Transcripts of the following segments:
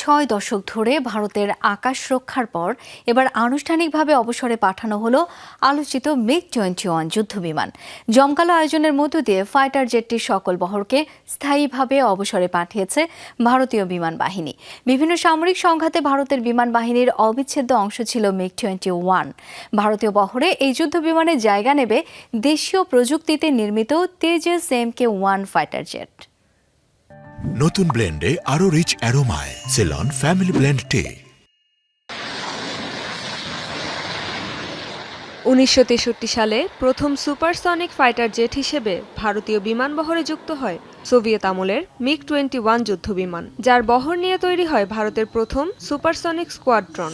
ছয় দশক ধরে ভারতের আকাশ রক্ষার পর এবার আনুষ্ঠানিকভাবে অবসরে পাঠানো হলো আলোচিত মিগ টোয়েন্টি ওয়ান যুদ্ধবিমান। জমকালো আয়োজনের মধ্য দিয়ে ফাইটার জেটটির সকল বহরকে স্থায়ীভাবে অবসরে পাঠিয়েছে ভারতীয় বিমান বাহিনী। বিভিন্ন সামরিক সংঘাতে ভারতের বিমান বাহিনীর অবিচ্ছেদ্য অংশ ছিল মিগ টোয়েন্টি ওয়ান। ভারতীয় বহরে এই যুদ্ধ বিমানে জায়গা নেবে দেশীয় প্রযুক্তিতে নির্মিত Tejas M K one fighter jet. নতুন ব্লেন্ডে আরও রিচ অ্যারোমায় সেলন ফ্যামিলি ব্লেন্ড টে উনিশশো তেষট্টি সালে প্রথম সুপারসনিক ফাইটার জেট হিসেবে ভারতীয় বিমান বহরে যুক্ত হয় সোভিয়েত আমলের মিগ টোয়েন্টি ওয়ান যুদ্ধবিমান, যার বহর নিয়ে তৈরি হয় ভারতের প্রথম সুপারসনিক স্কোয়াড্রন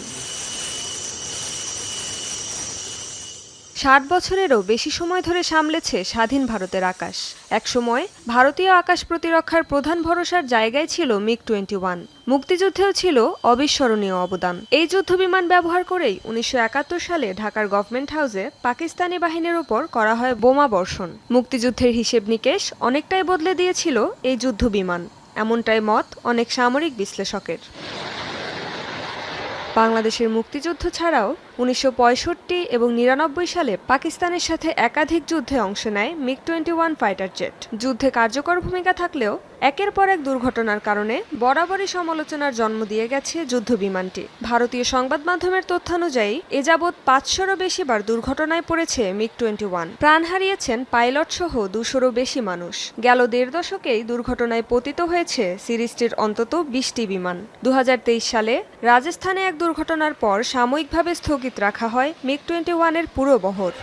ষাট বছরেরও বেশি সময় ধরে সামলেছে স্বাধীন ভারতের আকাশ। একসময় ভারতীয় আকাশ প্রতিরক্ষার প্রধান ভরসার জায়গায় ছিল মিগ টোয়েন্টি ওয়ান। মুক্তিযুদ্ধেও ছিল অবিস্মরণীয় অবদান। এই যুদ্ধবিমান ব্যবহার করেই উনিশশো একাত্তর সালে ঢাকার গভর্নমেন্ট হাউসে পাকিস্তানি বাহিনীর ওপর করা হয় বোমা বর্ষণ। মুক্তিযুদ্ধের হিসেব নিকেশ অনেকটাই বদলে দিয়েছিল এই যুদ্ধবিমান। এমনটাই মত অনেক সামরিক বিশ্লেষকের। বাংলাদেশের মুক্তিযুদ্ধ ছাড়াও উনিশশো পঁয়ষট্টি এবং নিরানব্বই সালে পাকিস্তানের সাথে একাধিক যুদ্ধে অংশ নেয় MiG twenty one fighter jet. যুদ্ধে কার্যকর ভূমিকা থাকলেও একের পর এক দুর্ঘটনার কারণে বরাবরই সমালোচনার জন্ম দিয়ে গেছে যুদ্ধ বিমানটি ভারতীয় সংবাদ মাধ্যমের তথ্যানুযায়ী, এ যাবৎ পাঁচশোরও বেশি বার দুর্ঘটনায় পড়েছে মিগ টোয়েন্টি ওয়ান। প্রাণ হারিয়েছেন পাইলট সহ দুশোরও বেশি মানুষ। গেল দেড় দশকেই দুর্ঘটনায় পতিত হয়েছে সিরিজটির অন্তত বিশটি বিমান। দু হাজার তেইশ সালে রাজস্থানে এক দুর্ঘটনার পর সাময়িকভাবে স্থগিত রাখা হয় মিগ টোয়েন্টি ওয়ানের পুরো বহর।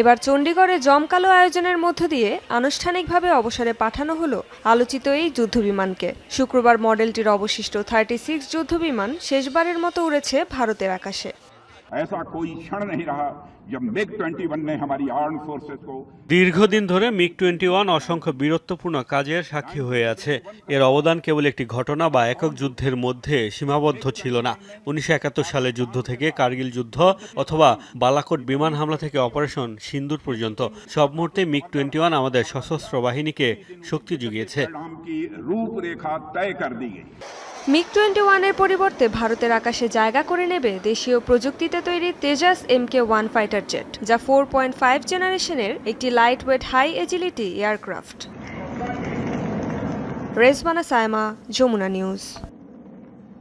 এবার চণ্ডীগড়ে জমকালো আয়োজনের মধ্য দিয়ে আনুষ্ঠানিকভাবে অবসরে পাঠানো হলো আলোচিত এই যুদ্ধবিমানকে। শুক্রবার মডেলটির অবশিষ্ট থার্টি সিক্স যুদ্ধবিমান শেষবারের মতো উড়েছে ভারতের আকাশে। ऐसा कोई क्षण नहीं रहा जब मिग 21 ने हमारी आर्म फोर्सेस को দীর্ঘদিন ধরে মিগ টোয়েন্টি ওয়ান অসংখ্য বীরত্বপূর্ণ কাজের সাক্ষী হয়ে আছে এর অবদান কেবল একটি ঘটনা বা একক যুদ্ধের মধ্যে সীমাবদ্ধ ছিল না উনিশশো একাত্তর সালের যুদ্ধ থেকে কার্গিল যুদ্ধ অথবা বালাকোট বিমান হামলা থেকে অপারেশন সিন্দুর পর্যন্ত সব মুহূর্তে মিগ টোয়েন্টি ওয়ান আমাদের সশস্ত্র বাহিনীকে শক্তি জুগিয়েছে परिणाम की रूपरेखा तय कर दी गई মিগ টোয়েন্টি ওয়ানের পরিবর্তে ভারতের আকাশে জায়গা করে নেবে দেশীয় প্রযুক্তিতে তৈরি Tejas M K one fighter jet, যা ফোর পয়েন্ট ফাইভ জেনারেশনের একটি light weight high agility aircraft Rezbana Saima, Jamuna news.